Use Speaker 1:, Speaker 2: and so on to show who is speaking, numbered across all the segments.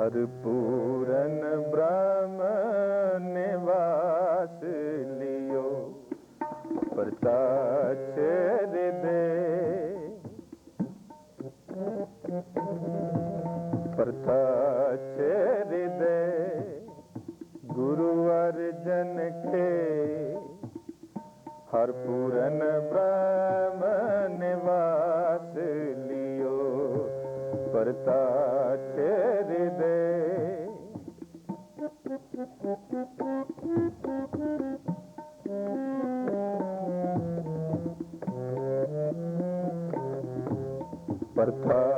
Speaker 1: ਹਰ ਪੂਰਨ ਬ੍ਰਹਮ ਨਿਵਾਸ ਲਿਓ। ਪ੍ਰਤਾਛ ਦੇ। ਪ੍ਰਤਾਛ ਦੇ। ਗੁਰੂ ਅਰਜਨ ਕੇ ਹਰ ਪੂਰਨ पर था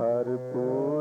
Speaker 1: ਹਰ ਕੋ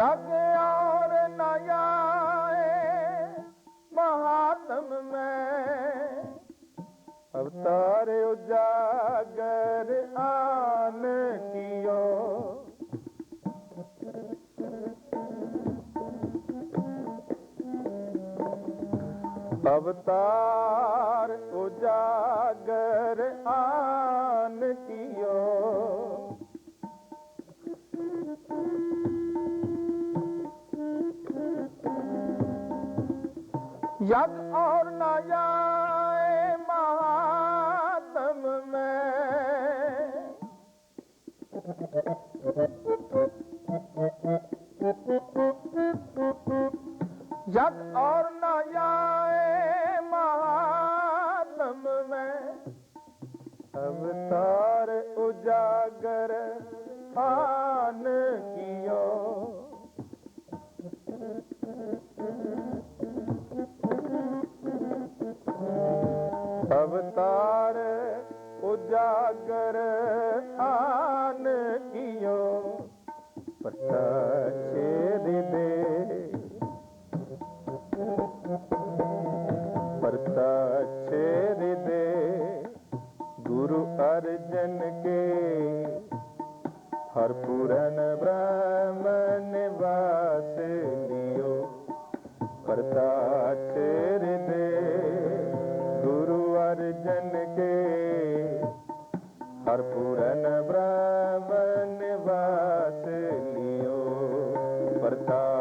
Speaker 1: नग महात्म में। अवतार उजागर आन कियो। अवतार उजागर आन कियो। yak or na yak. Uh.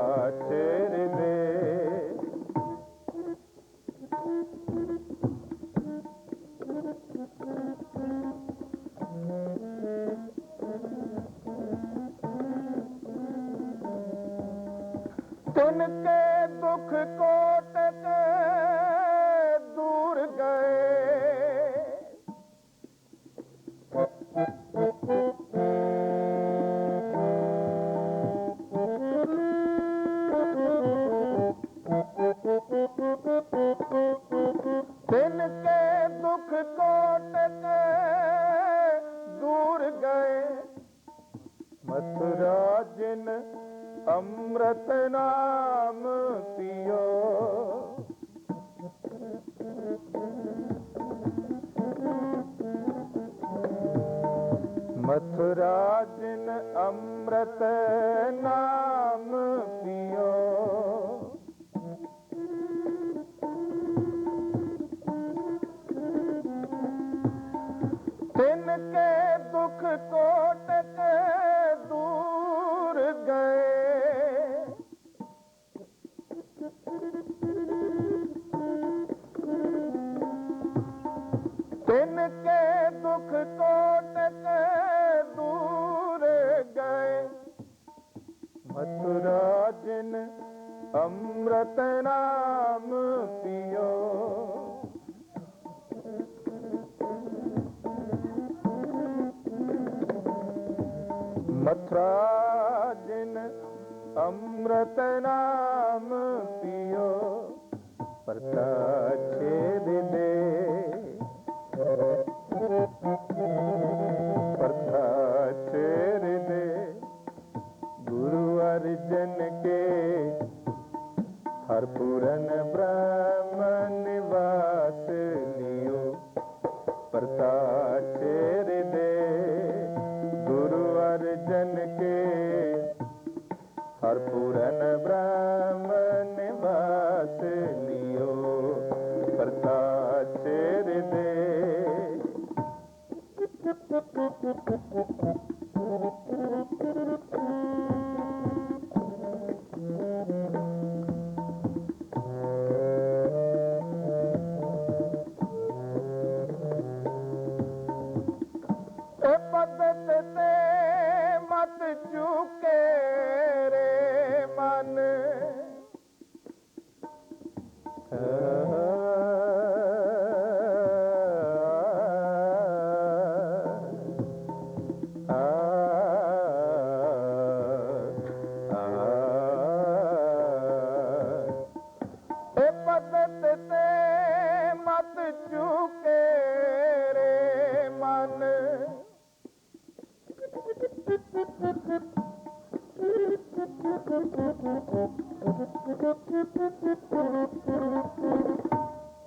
Speaker 1: ਸਤਰਾਜਨ ਅੰਮ੍ਰਿਤ ਨਾਮ ਪਿਓ। ਮਥੁਰਾ ਜਿਨ ਅੰਮ੍ਰਿਤ ਨਾਮ ਕੇ ਦੁਖ ਕੋਟ ਦੂਰ ਗਏ। ਮਥੁਰਾ ਜਿਨ ਅੰਮ੍ਰਿਤ ਨਾਮ ਪੀਓ। ਮਥੁਰਾ ਜਿਨ ਅੰਮ੍ਰਿਤ ਨਾਮ ਪੀਓ। ਪ੍ਰਕਾਸ਼ੇ ਦੇ ਪੂਰਨ ਬ੍ਰਹਮ ਨਿਵਾਸ ਲਿਓ। ਪ੍ਰਕਾਸ਼ੇ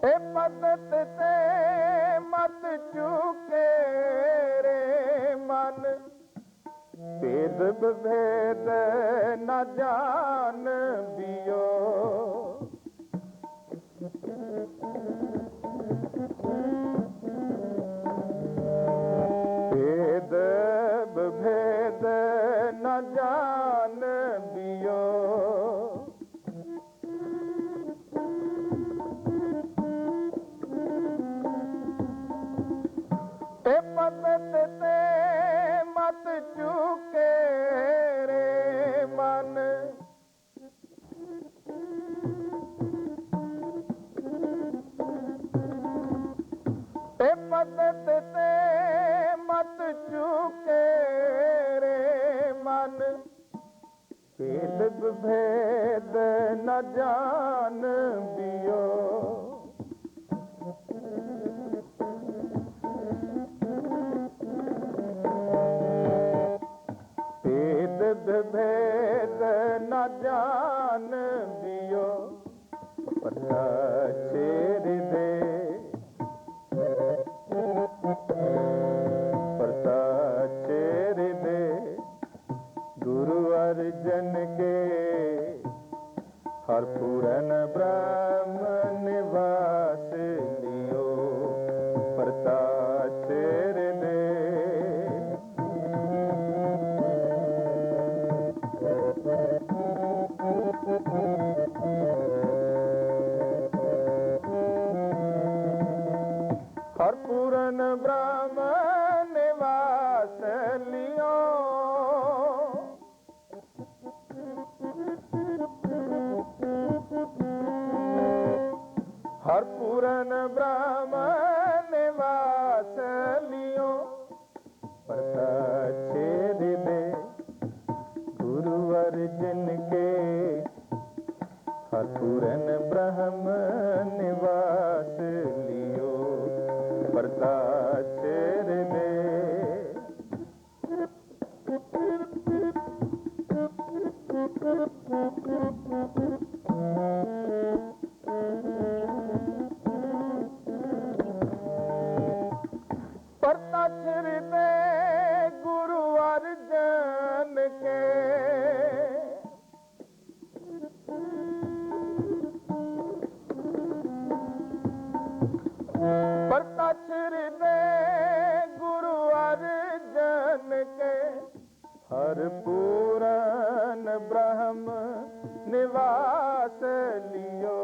Speaker 1: ਇਹ ਪਦਤ ਤੇ ਮਤ ਚੁਕੇ ਰੇ ਮਨ। ਭੇਦ ਭੇਦ ਨਾ ਜਾ ਤੇ ਮਤ ਚੁਕੇ ਰੇ ਮਨ। ਤੇ ਪਤਤ ਤੇ ਮਤ ਚੁਕੇ ਰੇ ਮਨ। ਭੇਦ ਭੇਦ ਨ ਜਾਣ ਬਿਓ कर्पूरन हर्पूरन ब्राह्म लियो। हर पूरन ब्रह्म ਪੂਰਨ ਬ੍ਰਹਮ ਨਿਵਾਸ ਲਿਓ ਪਰਤਾਸੇ ਦੇ ਪ੍ਰਤੱਛ ਹਿਰਦੇ ਗੁਰੂ ਅਰਜਨ ਕੇ ਹਰ ਪੂਰਨ ਬ੍ਰਹਮ ਨਿਵਾਸ ਲਿਓ।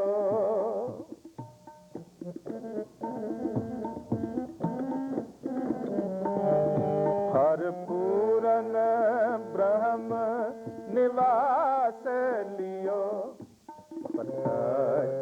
Speaker 1: ਹਰ ਪੂਰਨ ਬ੍ਰਹਮ ਨਿਵਾਸ ਲਿਓ। ਪ੍ਰਤੱਛ